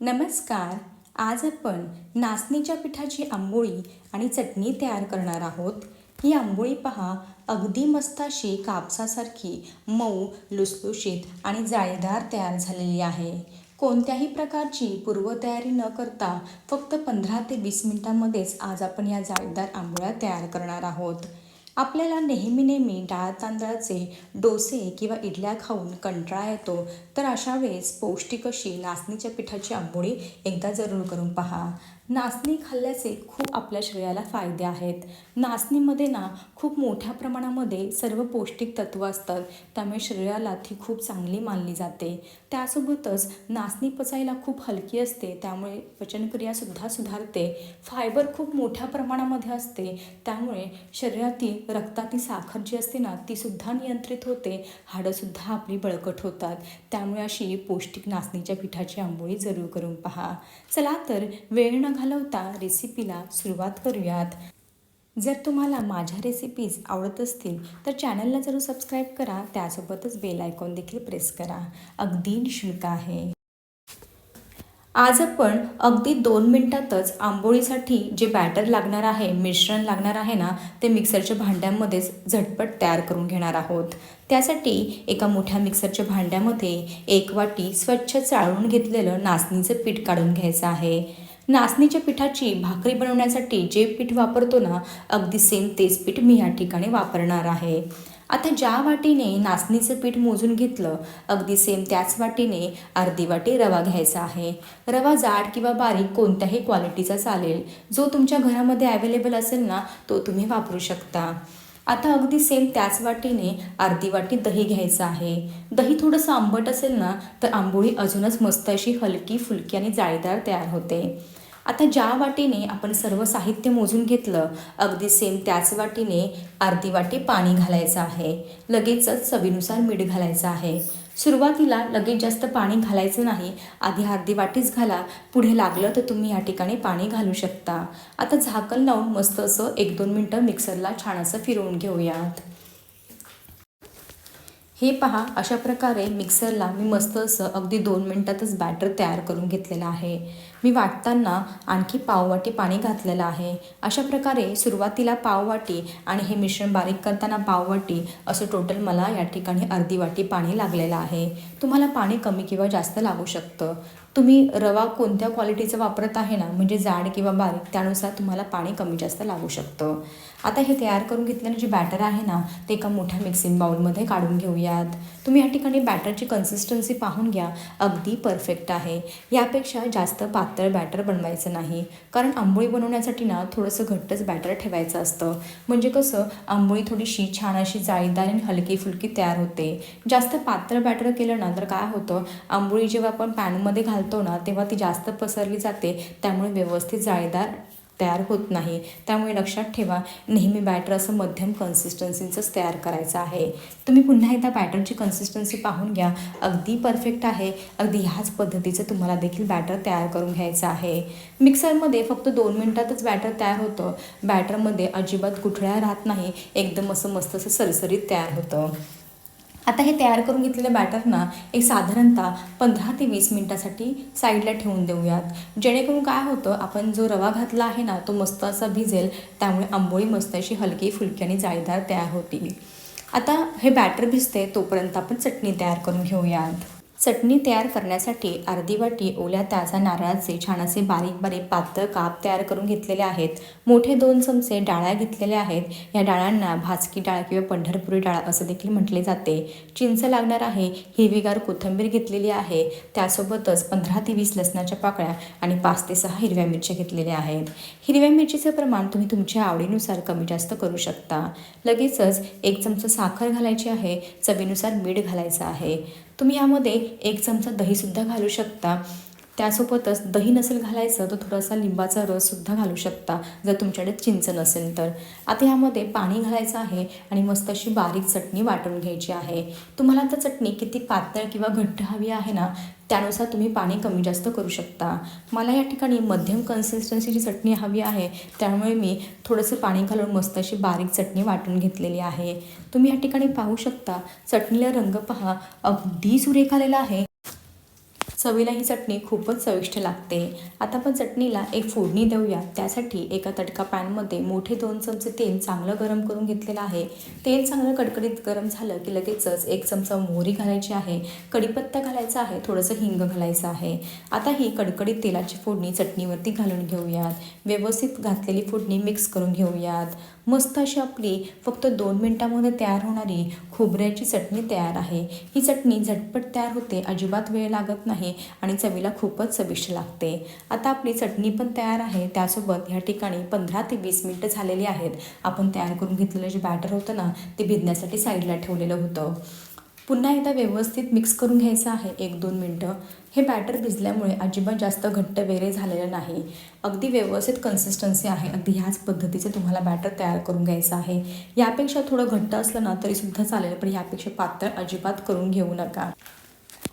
नमस्कार आज आपण नाचणीच्या पिठाची आंबोळी आणि चटणी तयार करणार आहोत. ही आंबोळी पहा अगदी मस्त अशी कापसासारखी मऊ लुसलुशीत आणि जाळीदार तयार झालेली आहे. कोणत्याही प्रकारची पूर्वतयारी न करता फक्त पंधरा ते वीस मिनिटांमध्येच आज आपण या जाळीदार आंबोळ्या तयार करणार आहोत. आपल्याला नेहमी नेहमी डाळ तांदळाचे डोसे किंवा इडल्या खाऊन कंटाळा येतो. तर अशा वेळेस पौष्टिक अशी नाचणीच्या पिठाची आंबोळी एकदा जरूर करून पहा. नाचणी खाल्ल्याचे खूप आपल्या शरीराला फायदे आहेत. नाचणीमध्ये ना खूप मोठ्या प्रमाणामध्ये सर्व पौष्टिक तत्त्व असतात. त्यामुळे शरीराला ती खूप चांगली मानली जाते. त्यासोबतच नाचणी पचायला खूप हलकी असते. त्यामुळे पचनक्रियासुद्धा सुधारते. फायबर खूप मोठ्या प्रमाणामध्ये असते. त्यामुळे शरीरातील रक्तातील साखर जी असते ना तीसुद्धा नियंत्रित होते. हाडंसुद्धा आपली बळकट होतात. त्यामुळे अशी पौष्टिक नाचणीच्या पिठाची आंबोळी जरूर करून पहा. चला तर वेळ न घालवता रेसिपीला सुरुवात करूयात. जर तुम्हाला माझ्या रेसिपीज आवडत असतील तर चॅनलला जरूर सबस्क्राईब करा. त्यासोबतच बेल आयकॉन देखील प्रेस करा. अगदी निशुल्क आहे. आज आपण अगदी दोन मिनटातच आंबोळीसाठी जे बॅटर लागणार आहे मिश्रण लागणार आहे ना ते मिक्सरच्या भांड्यामध्येच झटपट तयार करून घेणार आहोत. त्यासाठी एका मोठ्या मिक्सरच्या भांड्यामध्ये एक वाटी स्वच्छ चाळून घेतलेलं नाचणीचं पीठ काढून घ्यायचं आहे. नाचणीच्या पिठाची भाकरी बनवण्यासाठी जे पीठ वापरतो ना अगदी सेम तेच पीठ मी या ठिकाणी वापरणार आहे. आता ज्या वाटीने नाचणीचं पीठ मोजून घेतलं अगदी सेम त्याच वाटीने अर्धी वाटी रवा घ्यायचा आहे. रवा जाड किंवा बारीक कोणत्याही क्वालिटीचा चालेल. जो तुमच्या घरामध्ये अवेलेबल असेल ना तो तुम्ही वापरू शकता. आता अगदी सेम त्याच वाटीने अर्धी वाटी दही घ्यायचं आहे. दही थोडंसं आंबट असेल ना तर आंबोळी अजूनच मस्त अशी हलकी फुलकी आणि जाळीदार तयार होते. आता ज्या वाटीने आपण सर्व साहित्य मोजून घेतलं अगदी सेम त्याच वाटीने अर्धी वाटी पाणी घालायचं आहे. लगेचच चवीनुसार मीठ घालायचं आहे. सुरुवातीला लगेच जास्त पाणी घालायचं नाही. आधी अर्धी वाटीच घाला. पुढे लागलं तर तुम्ही या ठिकाणी पाणी घालू शकता. आता झाकण लावून मस्त असं एक दोन मिनटं मिक्सरला छान असं फिरवून घेऊयात. हे पहा अशा प्रकारे मिक्सरला मी मस्त असं अगदी दोन मिनटातच बॅटर तयार करून घेतलेलं आहे. मी वाटताना आणखी पाववाटी पाणी घातलेलं आहे. अशा प्रकारे सुरुवातीला पाववाटी आणि हे मिश्रण बारीक करताना पाववाटी असं टोटल मला या ठिकाणी अर्धी वाटी पाणी लागलेलं आहे. तुम्हाला पाणी कमी किंवा जास्त लागू शकतं. तुम्ही रवा कोणत्या क्वालिटीचा वापरत आहे ना म्हणजे जाड किंवा बारीक त्यानुसार तुम्हाला पाणी कमी जास्त लागू शकतं. आता हे तयार करून घेतल्याने जे बॅटर आहे ना ते एका मोठ्या मिक्सिंग बाउलमध्ये काढून घेऊयात. तुम्ही या ठिकाणी बॅटरची कन्सिस्टन्सी पाहून घ्या. अगदी परफेक्ट आहे. यापेक्षा जास्त पातळ बॅटर बनवायचं नाही. कारण आंबोळी बनवण्यासाठी ना थोडंसं घट्टच बॅटर ठेवायचं असतं. म्हणजे कसं आंबोळी थोडीशी छान अशी जाळीदार आणि हलकी फुलकी तयार होते. जास्त पातळ बॅटर केलं ना तर काय होतं आंबोळी जेव्हा आपण पॅनमध्ये घालतो ना तेव्हा ती जास्त पसरली जाते. त्यामुळे व्यवस्थित जाळीदार तयार होत नाही. त्यामुळे लक्षात ठेवा नेहमी बॅटर असं मध्यम कन्सिस्टन्सीचंच तयार करायचं आहे. तुम्ही पुन्हा एकदा बॅटरची कन्सिस्टन्सी पाहून घ्या. अगदी परफेक्ट आहे. अगदी ह्याच पद्धतीचं तुम्हाला देखील बॅटर तयार करून घ्यायचं आहे. मिक्सरमध्ये फक्त दोन मिनटातच बॅटर तयार होतं. बॅटरमध्ये अजिबात गुठळ्या राहत नाही. एकदम असं मस्त असं सरसरीत तयार होतं. आता हे तयार करून घेतलेलं बॅटर ना एक साधारणतः पंधरा ते वीस मिनटासाठी साईडला ठेवून देऊयात. जेणेकरून काय होतं आपण जो रवा घातला आहे ना तो मस्त असा भिजेल त्यामुळे आंबोळी मस्त अशी हलकी फुलकी आणि जाळीदार तयार होतील. आता हे बॅटर भिजते तोपर्यंत आपण चटणी तयार करून घेऊयात. चटणी तयार करण्यासाठी अर्धी वाटी ओल्या ताजा नारळाचे छान असे बारीक बारीक पातळ काप तयार करून घेतलेले आहेत. मोठे दोन चमचे डाळ्या घेतलेल्या आहेत. या डाळांना भाजकी डाळ किंवा पंढरपुरी डाळ असं देखील म्हटले जाते. चिंच लागणार आहे. हिरवीगार कोथिंबीर घेतलेली आहे. त्यासोबतच पंधरा ते वीस लसणाच्या पाकळ्या आणि पाच ते सहा हिरव्या मिरच्या घेतलेल्या आहेत. हिरव्या मिरचीचं प्रमाण तुम्ही तुमच्या आवडीनुसार कमी जास्त करू शकता. लगेचच एक चमचा साखर घालायची आहे. चवीनुसार मीठ घालायचं आहे. तुम्ही यामध्ये एक चमचा दहीसुद्धा घालू शकता. त्यासोबतच दही नसेल घालायचं तर थोडासा लिंबाचा रससुद्धा घालू शकता जर तुमच्याकडे चिंच नसेल तर. आता ह्यामध्ये पाणी घालायचं आहे आणि मस्त अशी बारीक चटणी वाटून घ्यायची आहे. तुम्हाला आता चटणी किती पातळ किंवा घट्ट हवी आहे ना त्यानुसार तुम्ही पाणी कमी जास्त करू शकता. मला या ठिकाणी मध्यम कन्सिस्टन्सीची चटणी हवी आहे त्यामुळे मी थोडंसं पाणी घालून मस्त अशी बारीक चटणी वाटून घेतलेली आहे. तुम्ही या ठिकाणी पाहू शकता चटणीला रंग पहा अगदी सुरेख आलेला आहे. चवीला ही चटणी खूपच चविष्ट लागते. आता आपण चटणीला एक फोडणी देऊया. त्यासाठी एका तडका पॅनमध्ये मोठे दोन चमचे तेल चांगलं गरम करून घेतलेलं आहे. तेल चांगलं कडकडीत गरम झालं की लगेचच एक चमचा मोहरी घालायची आहे. कढीपत्ता घालायचा आहे. थोडंसं हिंग घालायचं आहे. आता ही कडकडीत तेलाची फोडणी चटणीवरती घालून घेऊयात. व्यवस्थित घातलेली फोडणी मिक्स करून घेऊयात. मस्त अशी आपली फक्त दोन मिनटामध्ये तयार होणारी खोबऱ्याची चटणी तयार आहे. ही चटणी झटपट तयार होते. अजिबात वेळ लागत नाही. आणि चवीला खूपच चविष्ट लागते. आता आपली चटणी पण तयार आहे. त्यासोबत ह्या ठिकाणी पंधरा ते वीस मिनटं झालेली आहेत. आपण तयार करून घेतलेलं जे बॅटर होतं ना ते भिजण्यासाठी साईडला ठेवलेलं होतं. पुन्हा एकदा व्यवस्थित मिक्स करून घ्यायचं आहे एक दोन मिनटं. हे बॅटर भिजल्यामुळे अजिबात जास्त घट्ट वेरे झालेलं नाही. अगदी व्यवस्थित कन्सिस्टन्सी आहे. अगदी ह्याच पद्धतीचे तुम्हाला बॅटर तयार करून घ्यायचं आहे. यापेक्षा थोडं घट्ट असलं ना तरीसुद्धा चालेल. पण यापेक्षा पातळ अजिबात करून घेऊ नका.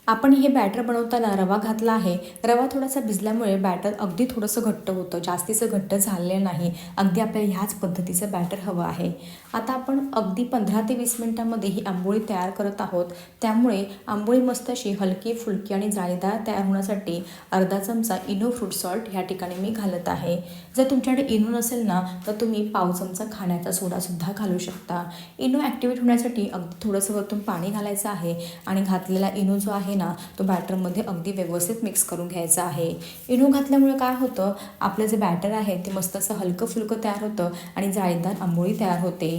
आपण हे बॅटर बनवताना रवा घातला आहे. रवा थोडासा भिजल्यामुळे बॅटर अगदी थोडंसं घट्ट होतं. जास्तीचं घट्ट झालेलं नाही. अगदी आपल्याला ह्याच पद्धतीचं बॅटर हवं आहे. आता आपण अगदी पंधरा ते वीस मिनटामध्ये ही आंबोळी तयार करत आहोत. त्यामुळे आंबोळी मस्त अशी हलकी फुलकी आणि जाळीदार तयार होण्यासाठी अर्धा चमचा इनो फ्रूट सॉल्ट ह्या ठिकाणी मी घालत आहे. जर तुमच्याकडे इनो नसेल ना तर तुम्ही पाव चमचा खाण्याचा सोडासुद्धा घालू शकता. इनो ॲक्टिवेट होण्यासाठी अगदी थोडंसं वरतून पाणी घालायचं आहे आणि घातलेला इनो जो आहे ना तो बॅटरमध्ये अगदी व्यवस्थित मिक्स करून घ्यायचा आहे. इनो घातल्यामुळे काय होतं आपलं जे बॅटर आहे ते मस्त असं हलकं फुलकं तयार होतं आणि जाळीदार आंबोळी तयार होते.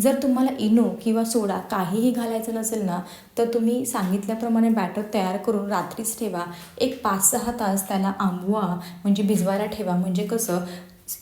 जर तुम्हाला इनो किंवा सोडा काहीही घालायचं नसेल ना तर तुम्ही सांगितल्याप्रमाणे बॅटर तयार करून रात्रीच ठेवा. एक पाच सहा तास त्याला आंबवा म्हणजे भिजवायला ठेवा. म्हणजे कसं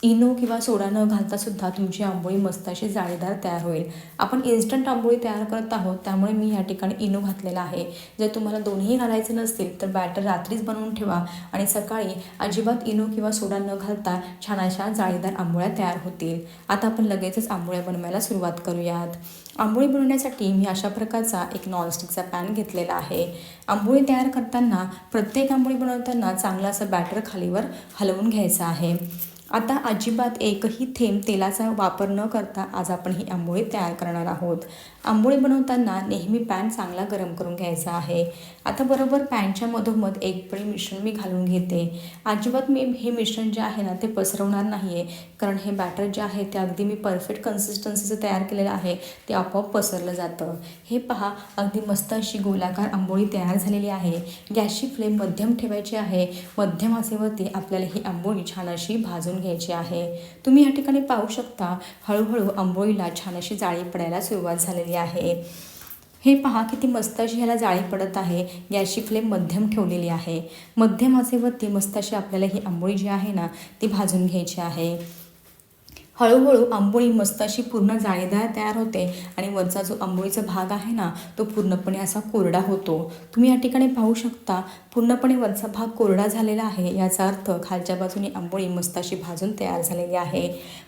इनो किंवा सोडा न घालतासुद्धा तुमची आंबोळी मस्त अशी जाळीदार तयार होईल. आपण इन्स्टंट आंबोळी तयार करत आहोत त्यामुळे मी या ठिकाणी इनो घातलेला आहे. जर तुम्हाला दोन्ही घालायचे नसतील तर बॅटर रात्रीच बनवून ठेवा आणि सकाळी अजिबात इनो किंवा सोडा न घालता छान अशा जाळीदार आंबोळ्या तयार होतील. आता आपण लगेचच आंबोळ्या बनवायला सुरुवात करूयात. आंबोळी बनवण्यासाठी मी अशा प्रकारचा एक नॉनस्टिकचा पॅन घेतलेला आहे. आंबोळी तयार करताना प्रत्येक आंबोळी बनवताना चांगलं असं बॅटर खालीवर हलवून घ्यायचं आहे. आता अजिबात एकही थेंब तेलाचा वापर न करता आज आपण ही आंबोळी तयार करणार आहोत. आंबोळी बनवताना नेहमी पॅन चांगला गरम करून घ्यायचा आहे. आता बरोबर पॅनच्या मधोमध एक पळी मिश्रण मी घालून घेते. अजिबात मी हे मिश्रण जे आहे ना ते पसरवणार नाही आहे कारण हे बॅटर जे आहे ते अगदी मी परफेक्ट कन्सिस्टन्सीचं तयार केलेलं आहे. ते आपोआप पसरलं जातं. हे पहा अगदी मस्त अशी गोलाकार आंबोळी तयार झालेली आहे. गॅसची फ्लेम मध्यम ठेवायची आहे. मध्यम आचेवरती आपल्याला ही आंबोळी छान अशी भाजून घ्यायची आहे. तुम्ही या ठिकाणी पाहू शकता हळूहळू आंबोळीला छान अशी जाळी पडायला सुरुवात झालेली आहे. हे पहा किती मस्त अशी ह्याला जाळी पडत आहे. गॅसची फ्लेम मध्यम ठेवलेली आहे. मध्यम आचेवरती मस्त अशी आपल्याला ही आंबोळी जी आहे ना ती भाजून घ्यायची आहे. हळूहळू आंबोळी मस्त अशी पूर्ण जाळीदार तयार होते आणि वरचा जो आंबोळीचा भाग आहे ना तो पूर्णपणे असा कोरडा होतो. तुम्ही या ठिकाणी पाहू शकता पूर्णपणे वरचा भाग कोरडा झालेला आहे. याचा अर्थ खालच्या बाजूने आंबोळी मस्त अशी भाजून तयार झालेली आहे.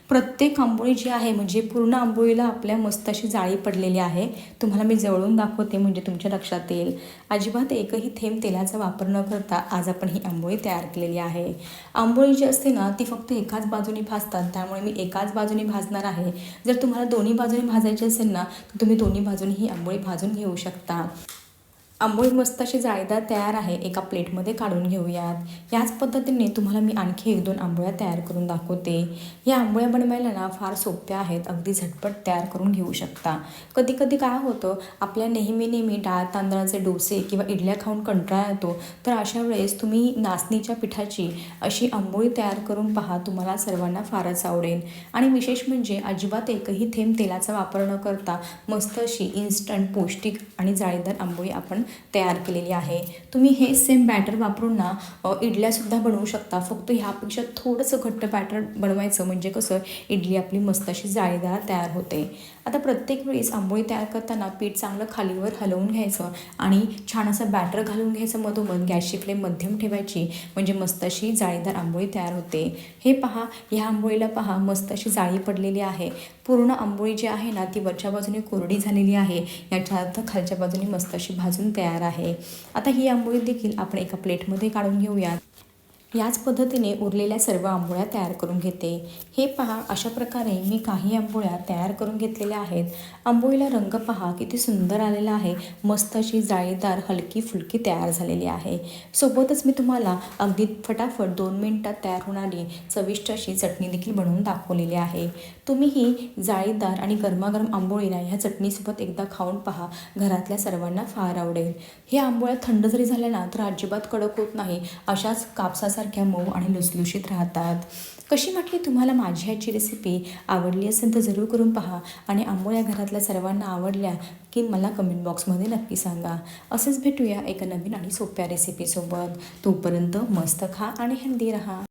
प्रत्येक आंबोळी जी आहे म्हणजे पूर्ण आंबोळीला आपल्या मस्त अशी जाळी पडलेली आहे. तुम्हाला मी जवळून दाखवते म्हणजे तुमच्या लक्षात येईल. अजिबात एकही थेंब तेलाचा वापर न करता आज आपण ही आंबोळी तयार केलेली आहे. आंबोळी जी असते ना ती फक्त एकाच बाजूने भाजतात. त्यामुळे मी एकाच बाजूने भाजणार आहे. जर तुम्हाला दोन्ही बाजूने भाजायची असेल ना तर तुम्ही दोन्ही बाजूने ही आंबोळी भाजून घेऊ शकता. आंबोळी मस्त अशी जाळीदार तयार आहे एका प्लेटमध्ये काढून घेऊयात. याच पद्धतीने तुम्हाला मी आणखी एक दोन आंबोळ्या तयार करून दाखवते. या आंबोळ्या बनवायला ना फार सोप्या आहेत अगदी झटपट तयार करून घेऊ शकता. कधी कधी काय होतं आपल्या नेहमी नेहमी डाळ तांदळाचे डोसे किंवा इडल्या खाऊन कंटाळा येतो. तर अशा वेळेस तुम्ही नाचणीच्या पिठाची अशी आंबोळी तयार करून पहा तुम्हाला सर्वांना फारच आवडेल. आणि विशेष म्हणजे अजिबात एकही थेंब तेलाचा वापर न करता मस्त अशी इन्स्टंट पौष्टिक आणि जाळीदार आंबोळी आपण तयार केलेली आहे. तुम्ही हे सेम बॅटर वापरून ना इडल्यासुद्धा बनवू शकता. फक्त ह्यापेक्षा थोडंसं घट्ट बॅटर बनवायचं म्हणजे कसं इडली आपली मस्त अशी जाळीदार तयार होते. आता प्रत्येक वेळेस आंबोळी तयार करताना पीठ चांगलं खालीवर हलवून घ्यायचं आणि छान असं बॅटर घालून घ्यायचं मधोमध. गॅसची फ्लेम मध्यम ठेवायची म्हणजे मस्त अशी जाळीदार आंबोळी तयार होते. हे पहा ह्या आंबोळीला पहा मस्त अशी जाळी पडलेली आहे. पूर्ण आंबोळी जी आहे ना ती वरच्या बाजूने कोरडी झालेली आहे. याचा अर्थ खालच्या बाजूने मस्त अशी भाजून तयार आहे. आता ही आंबोळी देखील आपण एका प्लेटमध्ये काढून घेऊयात. याच पद्धतीने उरलेल्या सर्व आंबोळ्या तयार करून घेते. हे पहा अशा प्रकारे मी काही आंबोळ्या तयार करून घेतलेल्या आहेत. आंबोळीला रंग पहा किती सुंदर आलेला आहे. मस्त अशी जाळीदार हलकी फुलकी तयार झालेली आहे. सोबतच मी तुम्हाला अगदी फटाफट दोन मिनटात तयार होणारी चविष्ट अशी चटणी देखील बनवून दाखवलेली आहे. तुम्ही ही जाळीदार आणि गरमागरम आंबोळीला ह्या चटणीसोबत एकदा खाऊन पहा. घरातल्या सर्वांना फार आवडेल. हे आंबोळ्या थंड जरी झाल्या ना तर अजिबात कडक होत नाही. अशाच कापसाचा सारख्या मऊ आणि लुसलुशीत राहतात. कशी वाटली तुम्हाला माझी ह्याची रेसिपी आवडली असेल तर जरूर करून पहा आणि आंबोळ्या घरातल्या सर्वांना आवडल्या की मला कमेंट बॉक्समध्ये नक्की सांगा. असेच भेटूया एका नवीन आणि सोप्या रेसिपीसोबत तोपर्यंत मस्त खा आणि हेल्दी राहा.